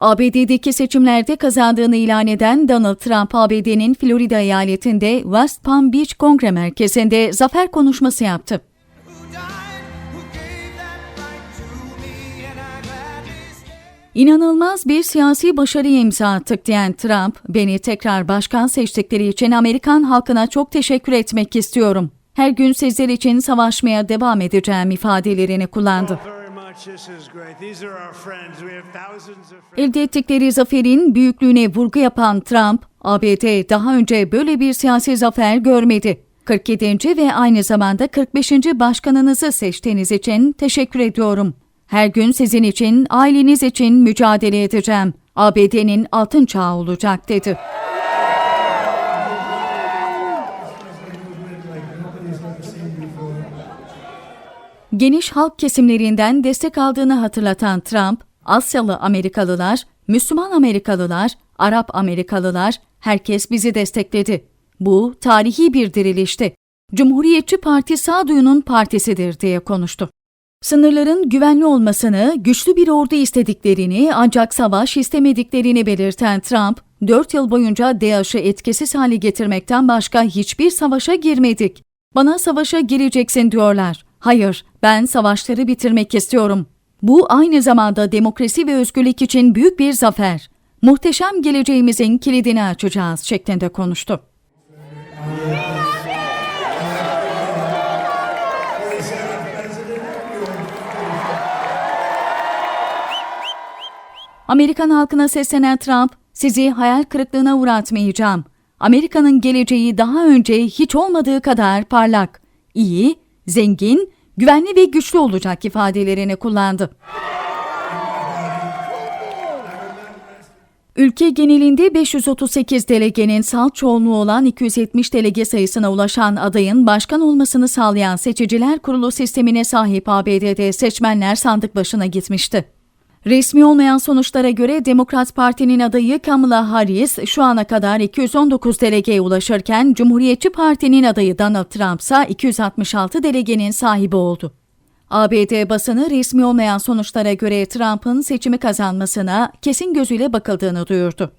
ABD'deki seçimlerde kazandığını ilan eden Donald Trump, ABD'nin Florida eyaletinde West Palm Beach Kongre Merkezi'nde zafer konuşması yaptı. İnanılmaz bir siyasi başarıya imza attık diyen Trump, beni tekrar başkan seçtikleri için Amerikan halkına çok teşekkür etmek istiyorum. Her gün sizler için savaşmaya devam edeceğim ifadelerini kullandı. Elde ettikleri zaferin büyüklüğüne vurgu yapan Trump, ABD daha önce böyle bir siyasi zafer görmedi. 47. ve aynı zamanda 45. başkanınızı seçtiğiniz için teşekkür ediyorum. Her gün sizin için, aileniz için mücadele edeceğim. ABD'nin altın çağı olacak dedi. Geniş halk kesimlerinden destek aldığını hatırlatan Trump, Asyalı Amerikalılar, Müslüman Amerikalılar, Arap Amerikalılar, herkes bizi destekledi. Bu tarihi bir dirilişti. Cumhuriyetçi Parti sağduyunun partisidir diye konuştu. Sınırların güvenli olmasını, güçlü bir ordu istediklerini ancak savaş istemediklerini belirten Trump, 4 yıl boyunca DAEŞ'ı etkisiz hale getirmekten başka hiçbir savaşa girmedik. Bana savaşa gireceksin diyorlar. Hayır, ben savaşları bitirmek istiyorum. Bu aynı zamanda demokrasi ve özgürlük için büyük bir zafer. Muhteşem geleceğimizin kilidini açacağız şeklinde konuştu. Amerikan halkına seslenen Trump, sizi hayal kırıklığına uğratmayacağım. Amerika'nın geleceği daha önce hiç olmadığı kadar parlak, iyi, zengin, güvenli ve güçlü olacak ifadelerini kullandı. Ülke genelinde 538 delegenin salt çoğunluğu olan 270 delege sayısına ulaşan adayın başkan olmasını sağlayan seçiciler kurulu sistemine sahip ABD'de seçmenler sandık başına gitmişti. Resmi olmayan sonuçlara göre Demokrat Parti'nin adayı Kamala Harris şu ana kadar 219 delegeye ulaşırken Cumhuriyetçi Parti'nin adayı Donald Trump ise 266 delegenin sahibi oldu. ABD basını resmi olmayan sonuçlara göre Trump'ın seçimi kazanmasına kesin gözüyle bakıldığını duyurdu.